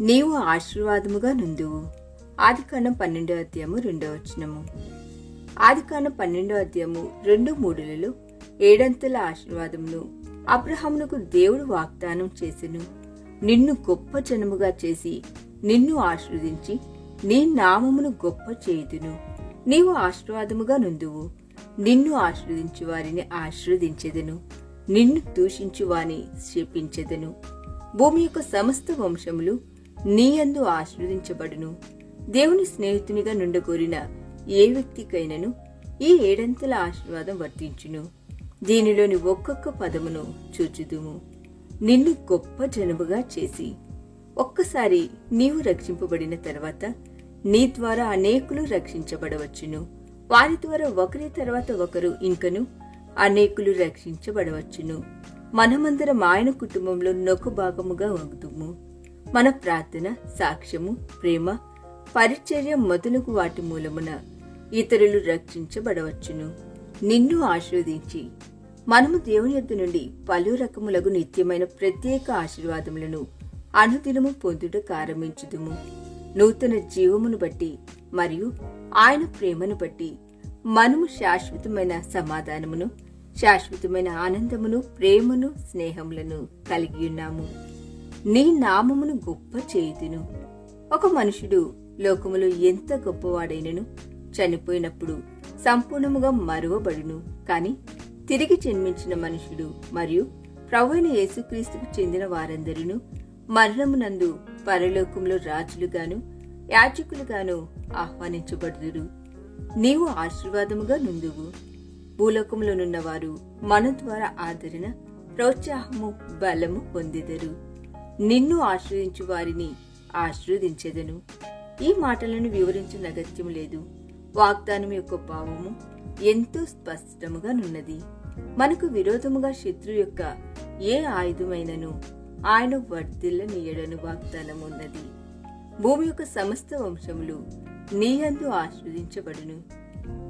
నీవు ఆశీర్వాదముగా నుందువు ఆదికాండం పన్నెండో అధ్యాయము రెండో వచనము. ఆదికాండం పన్నెండో అధ్యాయము రెండు మూడులలో ఏడంతల ఆశీర్వాదమును అబ్రహామునకు దేవుడు వాగ్దానం చేసెను. నిన్ను గొప్ప జనముగా చేసి నిన్ను ఆశీర్వదించి నీ నామమును గొప్ప చేయుదును. నీవు ఆశీర్వాదముగా నుందువు నిన్ను ఆశీర్వదించు వారిని ఆశీర్వదించెదను. నిన్ను దూషించు వాని శపించెదను. భూమి యొక్క సమస్త వంశములు నీయందు ఆశీర్వదించబడును. దేవుని స్నేహితునిగా నుండగోరిన ఏ వ్యక్తికైనను ఈ ఏడంతల ఆశీర్వాదం వర్తించును. దీనిలోని ఒక్కొక్క పదమును చూచుదుము. నిన్ను గొప్ప జనముగా చేసి ఒక్కసారి నీవు రక్షింపబడిన తర్వాత నీ ద్వారా అనేకులు రక్షించబడవచ్చును. వారి ద్వారా ఒకరి తర్వాత ఒకరు ఇంకను అనేకులు రక్షించబడవచ్చును. మనమందరం ఆయన కుటుంబంలో నొక భాగముగా అవుతుము మన ప్రార్థన సాక్ష్యము ప్రేమ పరిచర్య మొదలగు వాటి మూలమున ఇతరులు రక్షించబడవచ్చును. నిన్ను ఆశీర్వదించి మనము దేవుని యొద్ద నుండి పలు రకములకు నిత్యమైన ప్రత్యేక ఆశీర్వాదములను అనుదినము పొందుట ప్రారంభించుదుము. నూతన జీవమును బట్టి మరియు ఆయన ప్రేమను బట్టి మనము శాశ్వతమైన సమాధానమును శాశ్వతమైన ఆనందమును ప్రేమను స్నేహములను కలిగి ఉన్నాము. నీ నామమును గొప్ప చేయుదును. ఒక మనుషుడు లోకములో ఎంత గొప్పవాడైనను చనిపోయినప్పుడు సంపూర్ణముగా మరువబడును. కాని తిరిగి జన్మించిన మనుషుడు మరియు ప్రవైన యేసుక్రీస్తుకు చెందిన వారందరూ మరణమునందు పరలోకంలో రాజులుగాను యాజకులుగాను ఆహ్వానించబడుదురు. నీవు ఆశీర్వాదముగా నుందువు భూలోకంలోనున్నవారు మన ద్వారా ఆదరణ ప్రోత్సాహము బలము పొందిదరు. నిన్ను ఆశ్రయించు వారిని ఆశీర్వదించెదను. ఈ మాటలను వివరించిన అగత్యం లేదు. వాగ్దానం యొక్క భావము ఎంతో స్పష్టముగా నున్నది. మనకు విరోధముగా శత్రు యొక్క ఏ ఆయుధమైనను ఆయన వర్ధిల్లనీయడను వాగ్దానం ఉన్నది భూమి యొక్క సమస్త వంశములు నీయందు ఆశ్రదించబడును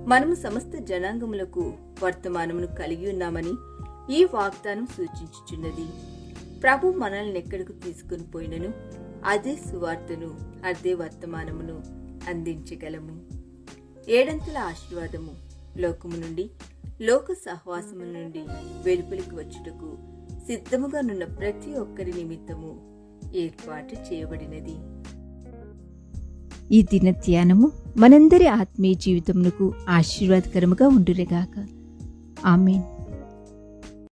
మనము సమస్త జనాంగములకు వర్తమానమును కలిగి ఉన్నామని ఈ వాగ్దానం సూచించుచున్నది. ప్రభు మనల్ని ఎక్కడికి తీసుకుని పోయినను? అదే సువార్తను అదే వర్తమానమును అందించగలము. ఏడంతల ఆశీర్వాదము లోకము నుండి లోక సహవాసము నుండి వెలుపలికి వచ్చుటకు సిద్ధముగా నున్న ప్రతి ఒక్కరి నిమిత్తము ఏర్పాటు చేయబడినది. ఈ దిన ధ్యానము మనందరి ఆత్మీయ జీవితమునకు ఆశీర్వాదకరముగా ఉండురేగాక ఆమెన్.